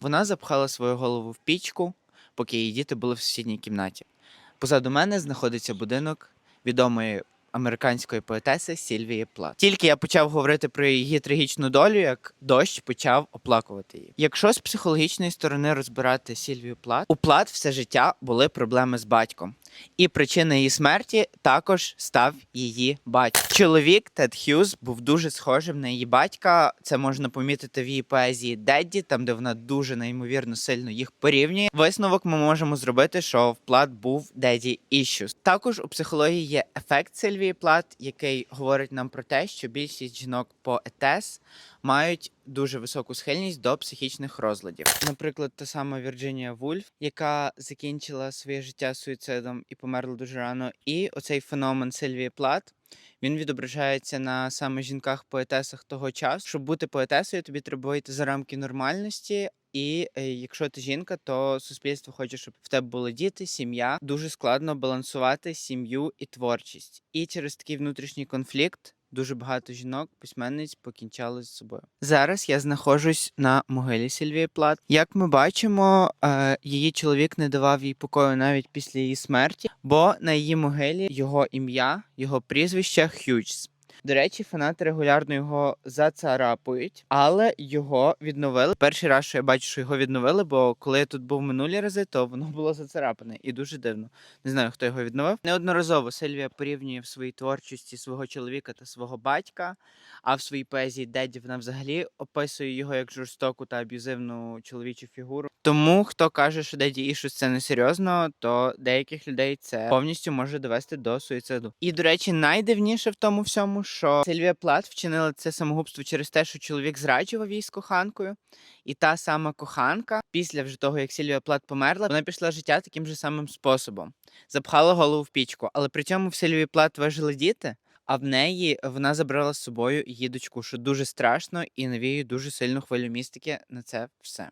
Вона запхала свою голову в пічку, поки її діти були в сусідній кімнаті. Позаду мене знаходиться будинок відомої американської поетеси Сільвії Плат. Тільки я почав говорити про її трагічну долю, як дощ почав оплакувати її. Якщо з психологічної сторони розбирати Сільвію Плат, у Плат все життя були проблеми з батьком. І причина її смерті також став її батько. Чоловік Тед Х'юз був дуже схожим на її батька. Це можна помітити в її поезії Дедді, там де вона дуже неймовірно сильно їх порівнює. Висновок ми можемо зробити, що в Плат був Деді Issues. Також у психології є ефект Сильвії Плат, який говорить нам про те, що більшість жінок по ЕТЕС мають дуже високу схильність до психічних розладів. Наприклад, та сама Вірджинія Вульф, яка закінчила своє життя суїцидом і померла дуже рано. І оцей феномен Сильвії Плат. Він відображається на саме жінках-поетесах того часу. Щоб бути поетесою, тобі треба вийти за рамки нормальності. І е, якщо ти жінка, то суспільство хоче, щоб в тебе були діти, сім'я. Дуже складно балансувати сім'ю і творчість. І через такий внутрішній конфлікт дуже багато жінок, письменниць покінчали з собою. Зараз я знаходжусь на могилі Сільвії Плат. Як ми бачимо, е, її чоловік не давав їй покою навіть після її смерті, бо на її могилі його ім'я, його прізвище Х'юджс. До речі, фанати регулярно його зацарапують, але його відновили. Перший раз, що я бачу, що його відновили, бо коли я тут був минулі рази, то воно було зацарапане і дуже дивно. Не знаю, хто його відновив. Неодноразово Сильвія порівнює в своїй творчості свого чоловіка та свого батька. А в своїй поезії Деді вона взагалі описує його як жорстоку та аб'юзивну чоловічу фігуру. Тому хто каже, що Деді Ішус це несерйозно, то деяких людей це повністю може довести до суїциду. І до речі, найдивніше в тому всьому, що Сильвія Плат вчинила це самогубство через те, що чоловік зраджував її з коханкою, і та сама коханка, після вже того, як Сильвія Плат померла, вона пішла життя таким же самим способом. Запхала голову в пічку, але при цьому в Сильвії Плат вижили діти. А в неї вона забрала з собою її дочку, що дуже страшно і навіює дуже сильну хвилю містики на це все.